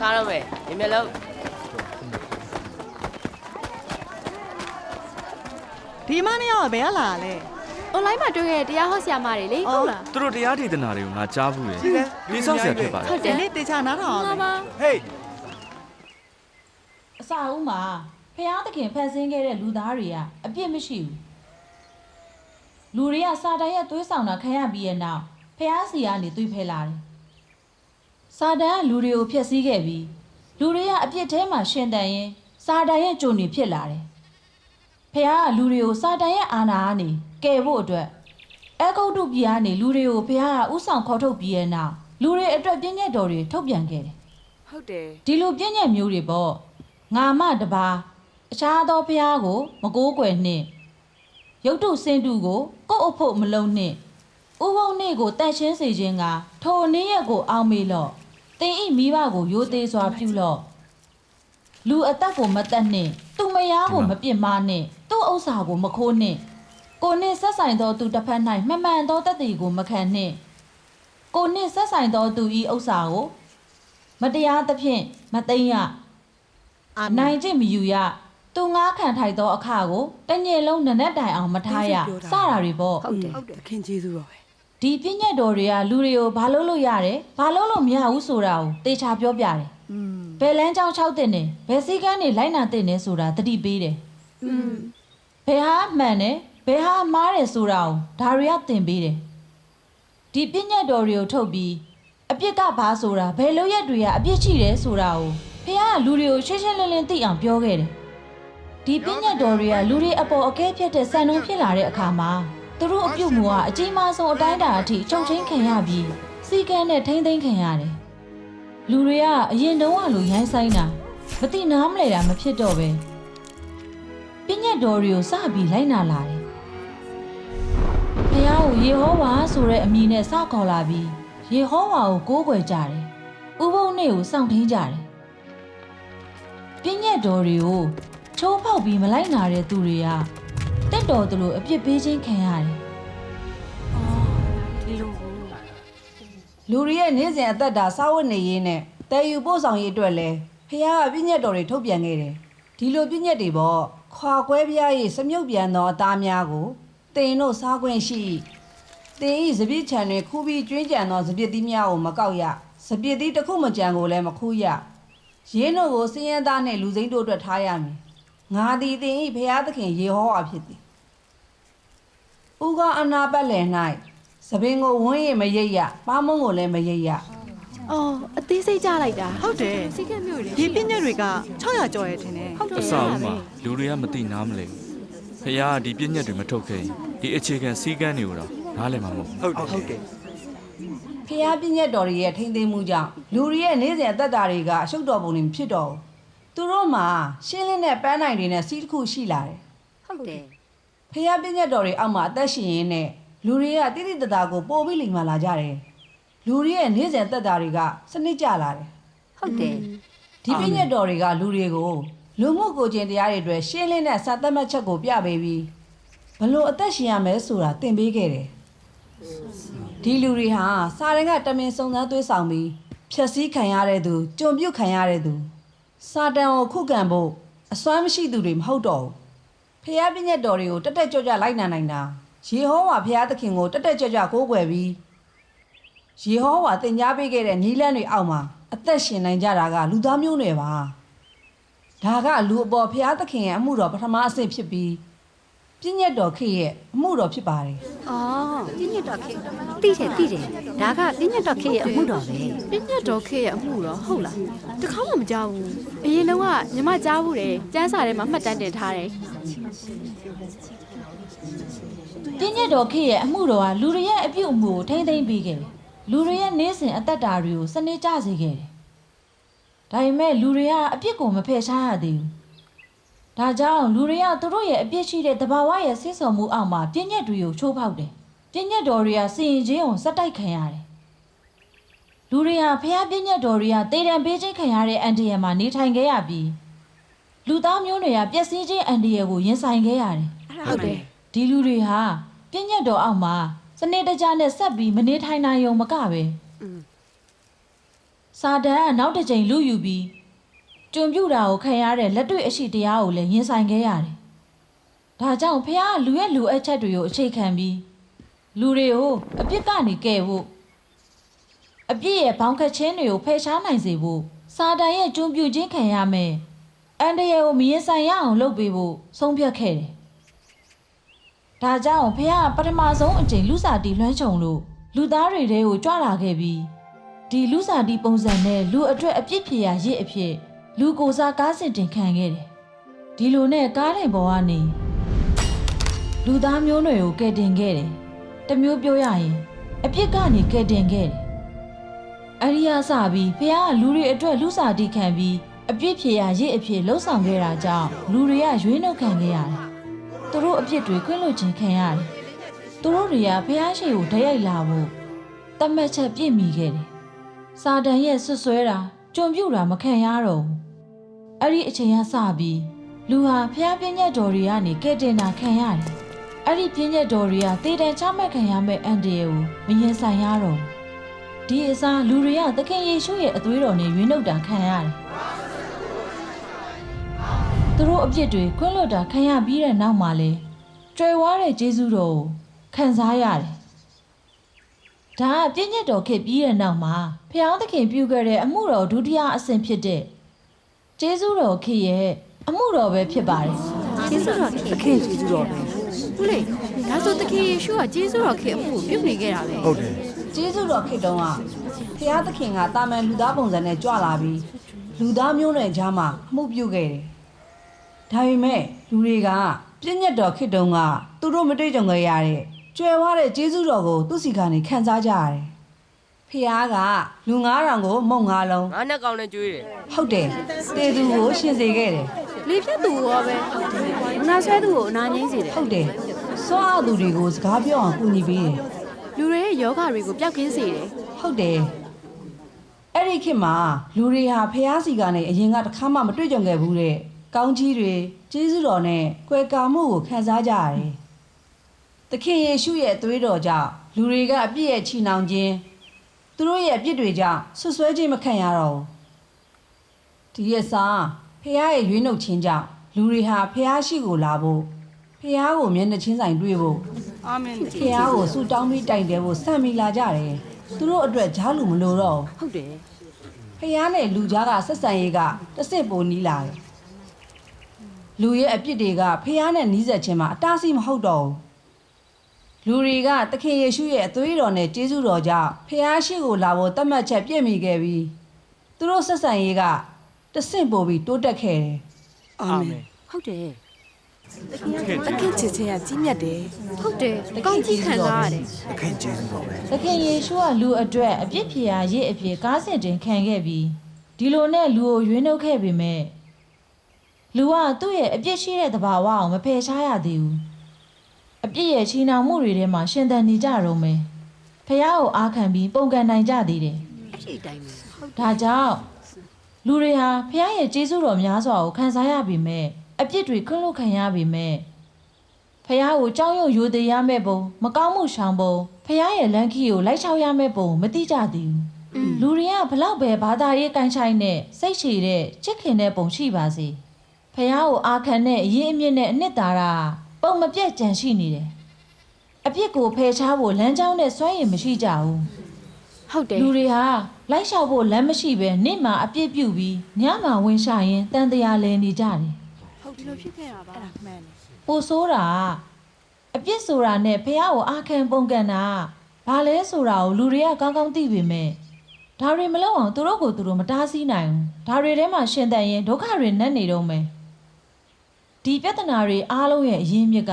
စားတော့မယ်ဒီမျက်လုံးဒီမနေ့ရောဘယ်ကလာလဲအွန်လိုင်းမှာတွေ့ခဲ့တဲ့တရားဟောဆရာမတွေလေဟုတ်လားသူတို့တရားဒေသနာတွေကိုငါကြားဘူးလေရှိတယ်လေးဆောက်ဆရာဖြစ်ပါဟုလေတ်တဒီယ်နေ့တေချာနားထောင်ငါအောင်ပါဟေးအစာဦးမှာဖျားသခင်ဖန်ဆင်းခဲ့တဲ့လူသားတွေကအပြစ်မရှိဘူးလူတွေကစာတန်ရဲ့သွေးဆောင်တာခံရပြီးရဲ့နောက်ဖျားစီကနေသွေးဖဲလာတယ် စာတန်ကလူတွေကိုဖျက်ဆီးခဲ့ပြီးလူတွေကအပြစ်ထဲမှာရှင်တန်ရင်စာတန်ရဲ့ကြုံတွေဖြစ်လာတယ်ဖျားကလူတွေကိုစာတန်ရဲ့အာဏာကနေကယ်ဖို့အတွက်အဂုတ်တုပြည်ကနေလူတွေကိုဖျားကဥဆောင်ခေါ်ထုတ်ပြီးရဲ့နောက်လူတွေအတွက်ပြည့်ညက်တော်တွေထုတ်ပြန်ခဲ့တယ်ဟုတ်တယ်ဒီလိုပြည့်ညက်မျိုးတွေပေါ့ငါမတပါအခြားသောဘုရားကို မကိုးကွယ်နှင့်ရုတ်တုစင်တုကိုကိုယ့်အဖို့မလုံးနှင့်ဥပုံနေ့ကိုတန့်ရှင်းစေခြင်းကထိုနေ့ရက်ကိုအောင်းမေလော့ တင်ဤမိဘကိုရိုသေစွာပြုလော့လူအသက်ကိုမတက်နှင့်သူမယားကိုမပြစ်မှားနှင့်သူ့ဥစ္စာကိုမခိုးနှင့်ကိုနှင့်ဆက်ဆိုင်သောသူတစ်ဖက်၌မှန်မှန်သောတသက်ကိုမခံနှင့်ကိုနှင့်ဆက်ဆိုင်သောသူဤဥစ္စာကိုမတရားသဖြင့်မသိမ်းရအာနိုင်ကျင့်မယူရသူငားခံထိုက်သောအခါကိုတညင်လုံးနနက်တိုင်အောင်မထားရစတာတွေပေါ့ဟုတ်တယ်ဟုတ်တယ်သခင်ကျေးဇူးတော်ပဲ ဒီပြည့်ညတ်တော်တွေကလူတွေကိုဘာလို့လို့ရတယ်ဘာလို့လို့မရဘူးဆိုတာကိုတေချာပြောပြတယ် อืม ဘယ်လန်းကြောင်း6တင်နေဘယ်စည်းကမ်းတွေလိုက်နာတင်နေဆိုတာတတိပေးတယ် อืม ဘယ်ဟာမှန်တယ်ဘယ်ဟာမှားတယ်ဆိုတာကိုဒါတွေကတင်ပေးတယ်ဒီပြည့်ညတ်တော်တွေကိုထုတ်ပြီးအပြစ်ကဘာဆိုတာဘယ်လိုရက်တွေကအပြစ်ရှိတယ်ဆိုတာကိုဖခင်ကလူတွေကိုရှင်းရှင်းလင်းလင်းသိအောင်ပြောခဲ့တယ်ဒီပြည့်ညတ်တော်တွေကလူတွေအပေါ်အကဲဖြတ်တဲ့စံနှုန်းဖြစ်လာတဲ့အခါမှာ သူတို့အပြုတ်မှုကအကြီးမားဆုံးအတိုင်းအတာအထိချုပ်ချင်းခံရပြီးစီကန်းနဲ့ထိမ့်သိမ်းခံရတယ်လူတွေကအရင်တုန်းကလိုရိုင်းဆိုင်တာမတိနားမလဲတာမဖြစ်တော့ပဲပြည့်ညတ်တော်တွေကိုစပြီးလိုက်နာလာတယ်။ဘုရားကိုယေဟောဝါဆိုတဲ့အမည်နဲ့စခေါ်လာပြီးယေဟောဝါကိုကိုးကွယ်ကြတယ်။ဥပုံနေ့ကိုစောင့်ထင်းကြတယ်။ပြည့်ညတ်တော်တွေကိုချိုးဖောက်ပြီးမလိုက်နာတဲ့သူတွေက တက်တော်သူလိုအပြစ်ပေးခြင်းခံရတယ်ဒီလိုကိုလူတွေရဲ့နေ့စဉ်အသက်တာစာဝတ်နေရေးနဲ့တည်ယူပို့ဆောင်ရေးအတွက်လဲဖះကပြည့်ညတ်တော်တွေထုတ်ပြန်ခဲ့တယ်ဒီလိုပြည့်ညတ်တွေပေါ့ခွာကွဲပြားရေးစမြုပ်ပြန်သောအသားများကိုတင်တို့စားခွင့်ရှိတင်ဤစပြစ်ချံတွေခူးပြီးကျွင်းကြံသောစပြစ်သီးများကိုမကောက်ရစပြစ်သီးတစ်ခုမကြံကိုလည်းမခူးရရင်းတို့ကိုစည်ရင်သားနဲ့လူစိမ့်တို့အတွက်ထားရမည်ငါသည်တင်ဤဖះသခင်ရေဟောဝါဖြစ်သည် ဥကအနာပတ်လည်၌စပင်ကိုဝန်းရင်မရိပ်ရပါမုံကိုလည်းမရိပ်ရအော်အသေးစိတ်ကြလိုက်တာဟုတ်တယ်စိတ်ကမျိုးတွေဒီပြည့်ညက်တွေက600ကျော်ရဲထင်တယ်ဟုတ်တယ်အဆောက်အဦမှာလူတွေကမသိနားမလဲဘူးဖခင်ကဒီပြည့်ညက်တွေမထုတ်ခဲ့ရင်ဒီအခြေခံစည်းကမ်းတွေကိုတော့နားလည်မှာမဟုတ်ဘူးဟုတ်တယ်ဟုတ်တယ်ဖျားပြည့်ညက်တော်တွေရဲ့ထိမ့်သိမ်းမှုကြောင့်လူတွေရဲ့နေ့စဉ်အသက်တာတွေကအရှုပ်တော်ပုံတွေမဖြစ်တော့ဘူးသူတို့မှာရှင်းလင်းတဲ့ပန်းနိုင်တွေနဲ့စီးတစ်ခုရှိလာတယ်ဟုတ်တယ် ဖျားပြည့်ညက်တော်တွေအောက်မှာအသက်ရှင်ရင်းနဲ့လူတွေကတိတိတသားကိုပို့ပြီးလိမ်မာလာကြတယ်လူတွေရဲ့နေ့စဉ်အသက်တာတွေကစနစ်ကျလာတယ်ဟုတ်တယ်ဒီပြည့်ညက်တော်တွေကလူတွေကိုလူမှုကိုယ်ကျင်တရားတွေအတွက်ရှင်းလင်းတဲ့စာသက်မှတ်ချက်ကိုပြပေးပြီးဘလို့အသက်ရှင်ရမယ်ဆိုတာသင်ပေးခဲ့တယ်ဒီလူတွေဟာစာရင်ကတမင်စုံစမ်းသွေးဆောင်ပြီးဖြက်စီးခံရတဲ့သူကြုံပြုတ်ခံရတဲ့သူစာတန်ကိုခုခံဖို့အစွမ်းမရှိသူတွေမဟုတ်တော့ဘူး ဖျားပြည့်ညက်တော်တွေကိုတက်တက်ကြွကြွလိုက်နာနိုင်တာယေဟောဝါဖျားသခင်ကိုတက်တက်ကြွကြွကိုးကွယ်ပြီးယေဟောဝါသင်ကြားပေးခဲ့တဲ့နီးလန်းတွေအောက်မှာအသက်ရှင်နိုင်ကြတာကလူသားမျိုးနွယ်ပါဒါကလူအပေါ်ဖျားသခင်ရဲ့အမှုတော်ပထမအဆင့်ဖြစ်ပြီး ပြည့်ညက်တော်ခေတ်ရဲ့အမှုတော်ဖြစ်ပါတယ်အော်ပြည့်ညတ်တော်ခေတိတယ်တိတယ်ဒါကပြည့်ညတ်တော်ခေရဲ့အမှုတော်ပဲပြည့်ညတ်တော်ခေရဲ့အမှုတော့ဟုတ်လားတခါမှမကြောက်ဘူးအရင်တော့ကညီမကြားဘူးတယ်ကျန်းစာထဲမှာမှတ်တမ်းတင်ထားတယ်ပြည့်ညတ်တော်ခေတ်ရဲ့အမှုတော်ဟာလူတွေရဲ့အပြုတ်အမှုကိုထိမ့်သိမ့်ပေးခဲ့တယ်လူတွေရဲ့နေ့စဉ်အသက်တာတွေကိုစနစ်ကျစေခဲ့တယ်ဒါပေမဲ့လူတွေကအပြစ်ကိုမဖယ်ရှားရသေးဘူး ဒါကြောင့်လူတွေကသူတို့ရဲ့အပြစ်ရှိတဲ့တဘာဝရဲ့ဆင်းဆုံမှုအောက်မှာပြည့်ညတ်တွေကိုချိုးဖောက်တယ်ပြည့်ညတ်တော်တွေကစီရင်ခြင်းကိုစက်တိုက်ခံရတယ်လူတွေဟာဖျားပြည့်ညတ်တော်တွေကတေတံပေးခြင်းခံရတဲ့အန်တီယံမှာနေထိုင်ခဲ့ရပြီးလူသားမျိုးတွေကပျက်စီးခြင်းအန်တီယံကိုရင်ဆိုင်ခဲ့ရတယ်ဟုတ်တယ်ဒီလူတွေဟာပြည့်ညတ်တော်အောက်မှာစနေတကြနဲ့ဆက်ပြီးမနေထိုင်နိုင်ုံမကပဲစာတန်ကနောက်တစ်ချိန်လူယူပြီး ကျွံပြူတာကိုခံရတဲ့လက်တွေ့အရှိတရားကိုလည်းရင်ဆိုင်ခဲ့ရတယ်။ဒါကြောင့်ဖះကလူရဲ့လူအပ်ချက်တွေကိုအခြေခံပြီးလူတွေကိုအပြစ်ကနေကယ်ဖို့အပြစ်ရဲ့ဘောင်ခတ်ခြင်းတွေကိုဖယ်ရှားနိုင်စေဖို့စာတန်ရဲ့ကျွံပြူခြင်းခံရမယ်။အန်တရယ်ကိုမရင်ဆိုင်ရအောင်လုပ်ပေးဖို့ဆုံးဖြတ်ခဲ့တယ်။ဒါကြောင့်ဖះကပထမဆုံးအကြိမ်လူစားတီလွှမ်းခြုံလို့လူသားတွေတဲကိုကြွလာခဲ့ပြီးဒီလူစားတီပုံစံနဲ့လူအတွက်အပြစ်ဖြေရရစ်အဖြစ် လူကိုစားကားစစ်တင်ခံခဲ့တယ်။ဒီလိုနဲ့ကားတိုင်ပေါ်ကနေလူသားမျိုးနွယ်ကိုကယ်တင်ခဲ့တယ်။တစ်မျိုးပြောရရင်အပြစ်ကနေကယ်တင်ခဲ့တယ်။အရိယာစပြီးဖះကလူတွေအတွက်လူစားတီခံပြီးအပြစ်ဖြေရရစ်အဖြစ်လှုပ်ဆောင်ခဲ့တာကြောင့်လူတွေကရွေးနှုတ်ခံခဲ့ရတယ်။သူတို့အပြစ်တွေခွင့်လွှတ်ခြင်းခံရတယ်။သူတို့တွေကဖះရှိကိုဓာတ်ရိုက်လာဖို့တတ်မှတ်ချက်ပြည့်မီခဲ့တယ်။စာတန်ရဲ့ဆွဆွဲတာကြုံပြူတာမခံရတော့ဘူး အဲ့ဒီအချိန်ကစပြီးလူဟာဖျားပြင်းညက်တော်တွေကနေကဲတင်တာခံရတယ်အဲ့ဒီပြင်းညက်တော်တွေကတေတံချမှတ်ခံရမယ့်အန်တရယ်ကိုမရင်ဆိုင်ရတော့ဘူးဒီအစားလူတွေကသခင်ယေရှုရဲ့အသွေးတော်နဲ့ရွေးနှုတ်တာခံရတယ်သူတို့အပြစ်တွေခွင့်လွတ်တာခံရပြီးတဲ့နောက်မှာလဲကြွယ်ဝတဲ့ဂျေဇုတော်ကိုခံစားရတယ်ဒါကပြည့်ညတ်တော်ခေတ်ပြီးတဲ့နောက်မှာဖျောင်းသခင်ပြုခဲ့တဲ့အမှုတော်ဒုတိယအဆင့်ဖြစ်တဲ့ ကျေးဇူးတော်ခေတ်ရဲ့အမှုတော်ပဲဖြစ်ပါတယ်ကျေးဇူးတော်ခေခင်ကျေးဇူးတော်ပဲဦးလေးဒါဆိုတခင်ယေရှုကကျေးဇူးတော်ခေအမှုကိုပြုနေခဲ့တာပဲဟုတ်တယ်ကျေးဇူးတော်ခေတ်တုန်းကဖျားသခင်ကတာမန်လူသားပုံစံနဲ့ကြွလာပြီးလူသားမျိုးနွယ်ကြားမှာအမှုပြုခဲ့တယ်။ဒါပေမဲ့လူတွေကပြည့်ညတ်တော်ခေတ်တုန်းကသူတို့မတွေ့ကြုံခဲ့ရတဲ့ကြွယ်ဝတဲ့ကျေးဇူးတော်ကိုသူ့စီကနေခံစားကြရတယ်။ ဖျားကလူ9000ကိုမုံ9လုံးငါနဲ့ကောင်းနဲ့ကျွေးတယ်ဟုတ်တယ်တေသူကိုရှင်စေခဲ့တယ်လေဖြတ်သူရောပဲမနာဆွဲသူကိုအနာငိမ့်စေတယ်ဟုတ်တယ်စွမ်းအားသူတွေကိုစကားပြောအောင်ကူညီပေးတယ်လူတွေရဲ့ယောဂတွေကိုပျောက်ကင်းစေတယ်ဟုတ်တယ်အဲ့ဒီခေတ်မှာလူတွေဟာဖះစီကနေအရင်ကတစ်ခါမှမတွေ့ကြုံခဲ့ဘူးတဲ့ကောင်းကြီးတွေကျေးဇူးတော်နဲ့ကွယ်ကာမှုကိုခံစားကြရတယ်သခင်ယေရှုရဲ့အသွေးတော်ကြောင့်လူတွေကအပြစ်ရဲ့ချီနှောင်ခြင်း သူတို့ရဲ့အပြစ်တွေကြောင့်ဆွဆွဲခြင်းမခံရတော့ဘူးဒီရဲ့စားဖះရဲ့ရွေးနှုတ်ခြင်းကြောင့်လူတွေဟာဖះရှိကိုလာဖို့ဖះကိုမျက်နှာချင်းဆိုင်တွေ့ဖို့အာမင်ဖះကိုဆူတောင်းပြီးတိုင်တယ်ဖို့စံမိလာကြတယ်သူတို့အတွက်ကြားလူမလို့တော့ဘူးဟုတ်တယ်ဖះနဲ့လူကြားကဆက်ဆံရေးကတစ်စစ်ပိုနီးလာတယ်လူရဲ့အပြစ်တွေကဖះနဲ့နီးစပ်ခြင်းမှာအတားအဆီးမဟုတ်တော့ဘူး လူတွေကသခင်ယေရှုရဲ့အသွေးတော်နဲ့ကျေးဇူးတော်ကြောင့်ဖះရှိကိုလာဖို့တတ်မှတ်ချက်ပြည့်မီခဲ့ပြီးသူတို့ဆက်ဆံရေးကတစ်ဆင့်ပိုပြီးတိုးတက်ခဲ့တယ်အာမင်ဟုတ်တယ်ခေတ်တခင်ချစ်ချင်းကကြီးမြတ်တယ်ဟုတ်တယ်ကောင်းကြီးခံစားရတယ်အခင်ကျေးဇူးတော်ပဲသခင်ယေရှုကလူအတွက်အပြစ်ဖြေရရစ်အဖြစ်ကားစင်တင်ခံခဲ့ပြီးဒီလိုနဲ့လူကိုရွေးနှုတ်ခဲ့ပေမဲ့လူကသူ့ရဲ့အပြစ်ရှိတဲ့သဘာဝကိုမဖယ်ရှားရသေးဘူး အပြစ်ရဲ့ချီနှောင်မှုတွေထဲမှာရှင်သန်နေကြတော့မယ်ဖះကိုအားခံပြီးပုံကန်နိုင်ကြသေးတယ်အဲ့ဒီအတိုင်းပဲဒါကြောင့်လူတွေဟာဖះရဲ့ကျေးဇူးတော်များစွာကိုခံစားရပေမဲ့အပြစ်တွေခွင့်လွှတ်ခံရပေမဲ့ဖះကိုကြောက်ရွံ့ရိုသေရမဲ့ပုံမကောင်းမှုရှောင်ပုံဖះရဲ့လမ်းခီကိုလိုက်ချောက်ရမဲ့ပုံမသိကြသေးဘူးလူတွေကဘလောက်ပဲဘာသာရေးကန်ချိုင်းနဲ့စိတ်ရှည်တဲ့ချစ်ခင်တဲ့ပုံရှိပါစေဖះကိုအာခံတဲ့အရင်အမြင့်နဲ့အနှစ်သာရ ပုံမပြတ်ကြံရှိနေတယ်အပြစ်ကိုဖယ်ရှားဖို့လမ်းကြောင်းနဲ့စွမ်းရည်မရှိကြဘူးဟုတ်တယ်လူတွေဟာလိုက်လျှောက်ဖို့လမ်းမရှိပဲနေ့မှာအပြစ်ပြုတ်ပြီးညမှာဝင်ရှာရင်တန်တရားလဲနေကြတယ်ဟုတ်ဒီလိုဖြစ်ခဲ့တာပါအဲ့ဒါမှန်တယ်။ပိုဆိုးတာကအပြစ်ဆိုတာနဲ့ဖះကိုအာခံပုံကန်တာဘာလဲဆိုတာကိုလူတွေကကောင်းကောင်းသိပေမဲ့ဒါတွေမလုပ်အောင်သူတို့ကိုသူတို့မတားဆီးနိုင်ဘူး။ဒါတွေထဲမှာရှင်သန်ရင်ဒုက္ခတွေနှက်နေတော့မယ်။ ဒီပြဿနာတွေအားလုံးရဲ့အရင်းမြစ်က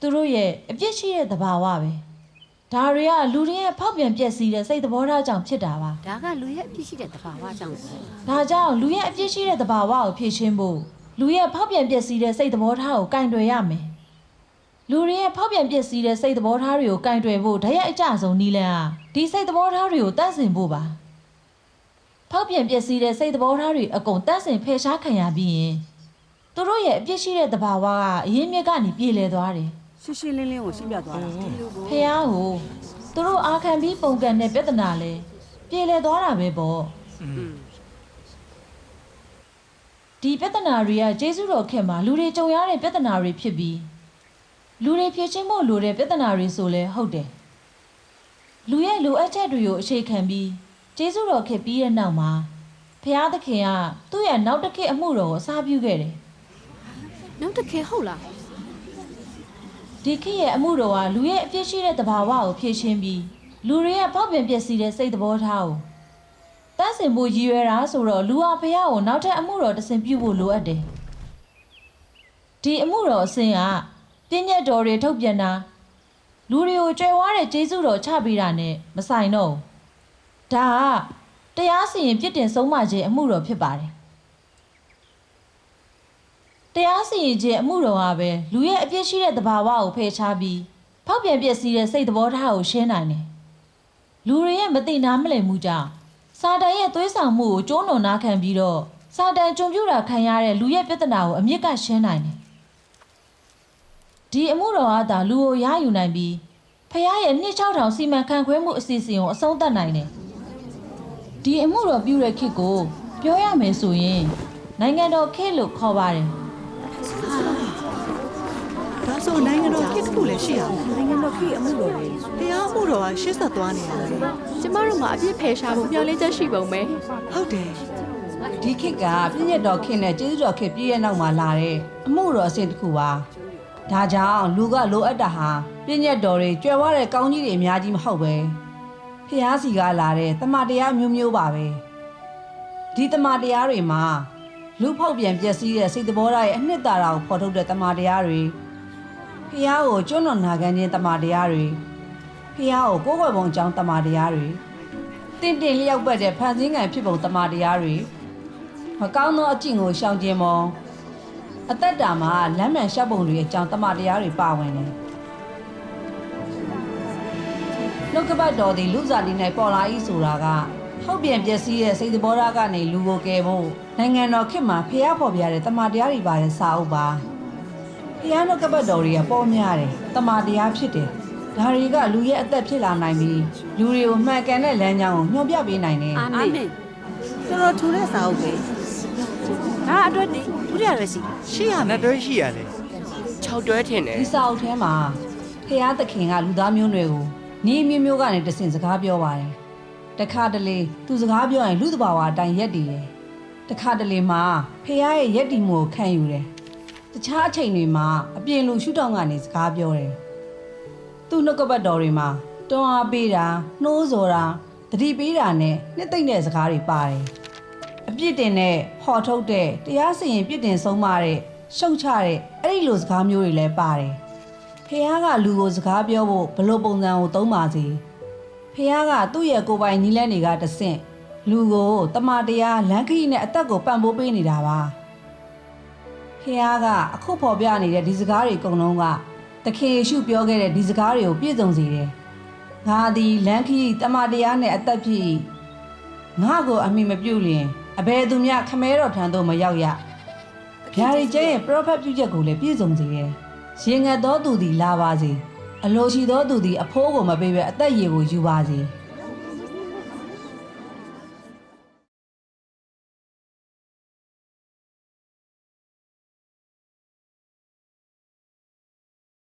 သူတို့ရဲ့အပြစ်ရှိတဲ့သဘာဝပဲ။ဒါတွေကလူတွေရဲ့ဖောက်ပြန်ပျက်စီးတဲ့စိတ်သဘောထားကြောင့်ဖြစ်တာပါဒါကလူရဲ့အပြစ်ရှိတဲ့တဘာဝကြောင့်ပဲ။ဒါကြောင့်လူရဲ့အပြစ်ရှိတဲ့သဘာဝကိုဖြေရှင်းဖို့လူရဲ့ဖောက်ပြန်ပျက်စီးတဲ့စိတ်သဘောထားကိုကင်တွယ်ရမယ်။လူတွေရဲ့ဖောက်ပြန်ပျက်စီးတဲ့စိတ်သဘောထားတွေကိုကင်တွယ်ဖို့ဓာတ်ရိုက်အကျဆုံးနည်းလမ်းဟာဒီစိတ်သဘောထားတွေကိုတန့်စင်ဖို့ပါ။ဖောက်ပြန်ပျက်စီးတဲ့စိတ်သဘောထားတွေအကုန်တန့်စင်ဖယ်ရှားခံရပြီးရင် သူတို့ရဲ့အပြစ်ရှိတဲ့သဘာဝကအရင်းမြစ်ကနေပြေလည်သွားတယ်ရှင်းရှင်းလင်းလင်းကိုရှင်းပြသွားတာဖះကိုသူတို့အားခံပြီးပုံကန်တဲ့ပြဿနာလဲပြေလည်သွားတာပဲပေါ့ဒီပြဿနာတွေကကျေးဇူးတော်ခင်မှာလူတွေကြုံရတဲ့ပြဿနာတွေဖြစ်ပြီးလူတွေဖြေရှင်းဖို့လိုတဲ့ပြဿနာတွေဆိုလဲဟုတ်တယ်လူရဲ့လိုအပ်ချက်တွေကိုအခြေခံပြီးကျေးဇူးတော်ခင်ပြီးတဲ့နောက်မှာဖျားသခင်ကသူ့ရဲ့နောက်တစ်ခေတ်အမှုတော်ကိုအစားပြုခဲ့တယ် နောက်တစ်ခေတ်ဟုတ်လားဒီခေတ်ရဲ့အမှုတော်ကလူရဲ့အပြစ်ရှိတဲ့သဘာဝကိုဖြေရှင်းပြီးလူတွေရဲ့ပေါက်ပင်ပျက်စီးတဲ့စိတ်သဘောထားကိုတန်းစင်ဖို့ရည်ရွယ်တာဆိုတော့လူဟာဖះကိုနောက်ထပ်အမှုတော်တစ်ဆင့်ပြုဖို့လိုအပ်တယ်ဒီအမှုတော်အစဉ်ကပြည့်ညတ်တော်တွေထုတ်ပြန်တာလူတွေကိုကြွယ်ဝတဲ့ကျေးဇူးတော်ချပေးတာနဲ့မဆိုင်တော့ဘူးဒါကတရားစီရင်ပြစ်တင်ဆုံးမခြင်းအမှုတော်ဖြစ်ပါတယ် တရားစီရင်ခြင်းအမှုတော်ကပဲလူရဲ့အပြစ်ရှိတဲ့သဘာဝကိုဖယ်ရှားပြီးဖောက်ပြန်ပျက်စီးတဲ့စိတ်သဘောထားကိုရှင်းနိုင်တယ်လူတွေရဲ့မသိနားမလည်မှုကြောင့်စာတန်ရဲ့သွေးဆောင်မှုကိုကျိုးနွန်နာခံပြီးတော့စာတန်ကြုံပြူတာခံရတဲ့လူရဲ့ပြဿနာကိုအမြင့်ကရှင်းနိုင်တယ်ဒီအမှုတော်ကသာလူကိုရယူနိုင်ပြီးဖះရဲ့နှစ်6000စီမံခန့်ခွဲမှုအစီအစဉ်ကိုအဆုံးသတ်နိုင်တယ်ဒီအမှုတော်ပြုတဲ့ခေတ်ကိုပြောရမယ်ဆိုရင်နိုင်ငံတော်ခေတ်လို့ခေါ်ပါတယ် ဒါဆိုနိုင်ငံတော်ခေတ်တစ်ခုလည်းရှိရမယ်နိုင်ငံတော်ခေတ်အမှုတော်တွေတရားမှုတော်ကရှေ့ဆက်သွားနေတာလေကျမတို့မှာအပြစ်ဖယ်ရှားဖို့မျှော်လင့်ချက်ရှိပုံပဲဟုတ်တယ်ဒီခေတ်ကပြည့်ညတ်တော်ခေတ်နဲ့ကျေးဇူးတော်ခေတ်ပြည့်ရဲ့နောက်မှာလာတဲ့အမှုတော်အဆင့်တစ်ခုပါဒါကြောင့်လူကလိုအပ်တာဟာပြည့်ညတ်တော်တွေကြွယ်ဝတဲ့ကောင်းကြီးတွေအများကြီးမဟုတ်ပဲဖျားစီကလာတဲ့တမန်တရားမျိုးမျိုးပါပဲဒီတမန်တရားတွေမှာ လူဖောက်ပြန်ပျက်စီးတဲ့စိတ်သဘောထားရဲ့အနှစ်သာရကိုဖော်ထုတ်တဲ့တမန်တရားတွေဖျားကိုကျွန်းတော်နာခံခြင်းတမန်တရားတွေဖျားကိုကိုယ်ွယ်ပုံအကြောင်းတမန်တရားတွေတင့်တင်လျောက်ပတ်တဲ့ဖန်ဆင်းငံဖြစ်ပုံတမန်တရားတွေမကောင်းသောအကျင့်ကိုရှောင်ကျဉ်မောအသက်တာမှာလမ်းမှန်ရှောက်ပုံတွေအကြောင်းတမန်တရားတွေပါဝင်တယ်နှုတ်ကပတ်တော်သည်လူစားလီ၌ပေါ်လာ၏ဆိုတာက ဟောက်ပြန်ပျက်စီးတဲ့စိတ်သဘောထားကနေလူကိုကယ်ဖို့နိုင်ငံတော်ခေတ်မှာဖျားဖော်ပြတဲ့တမန်တရားတွေပါတဲ့စာအုပ်ပါဖျားနှုတ်ကပတ်တော်တွေကပေါ်များတယ်တမန်တရားဖြစ်တယ်ဒါတွေကလူရဲ့အသက်ဖြစ်လာနိုင်ပြီးလူတွေကိုမှန်ကန်တဲ့လမ်းကြောင်းကိုညွှန်ပြပေးနိုင်တယ်အာမအာင်မင်တော်တော်ထူတဲ့စာအုပ်ပဲဒါအတွက်တည်းဒုတိယရရှိရှိရမယ်နှစ်တွဲရှိရလေ6တွဲထင်တယ်ဒီစာအုပ်ထဲမှာဖះသခင်ကလူသားမျိုးနွယ်ကိုနေမျိုးမျိုးကနေတဆင့်စကားပြောပါတယ်။ တခါတလေသူစကားပြောရင်လူတဘာဝအတိုင်းရက်တည်တယ်။တခါတလေမှာဖះရဲ့ရက်တည်မှုကိုခံယူတယ်။တခြားအချိန်တွေမှာအပြင်လူရှုထောင့်ကနေစကားပြောတယ်။သူ့နှုတ်ကပတ်တော်တွေမှာတွန်းအားပေးတာနှိုးဆော်တာတတိပေးတာနဲ့နှစ်သိမ့်တဲ့စကားတွေပါတယ်။အပြစ်တင်တဲ့ဟော်ထုတ်တဲ့တရားစီရင်ပြစ်တင်ဆုံးမတဲ့ရှုတ်ချတဲ့အဲ့ဒီလိုစကားမျိုးတွေလည်းပါတယ်။ဖះကလူကိုစကားပြောဖို့ဘလို့ပုံစံကိုသုံးပါစေ။ ဖះကသူ့ရဲ့ကိုယ်ပိုင်နီးလန်းတွေကတဆင့်လူကိုတမန်တရားလမ်းခရီးနဲ့အသက်ကိုပံ့ပိုးပေးနေတာပါ။ဖះကအခုဖော်ပြနေတဲ့ဒီစကားတွေအကုန်လုံးကတခင်ယေရှုပြောခဲ့တဲ့ဒီစကားတွေကိုပြည့်စုံစေတယ်။ငါသည်လမ်းခရီးတမန်တရားနဲ့အသက်ဖြစ်၏ငါကိုအမိမပြုတ်လျင်အဘယ်သူမျှခမဲတော်ထံသို့မရောက်ရဗျာဒီကျဲရဲ့ prophet ပြုချက်ကိုလည်းပြည့်စုံစေတယ်ရင်ငတ်သောသူသည်လာပါစေ အလိုရှိသောသူသည်အဖိုးကိုမပေးဘဲအသက်ရည်ကိုယူပါစေ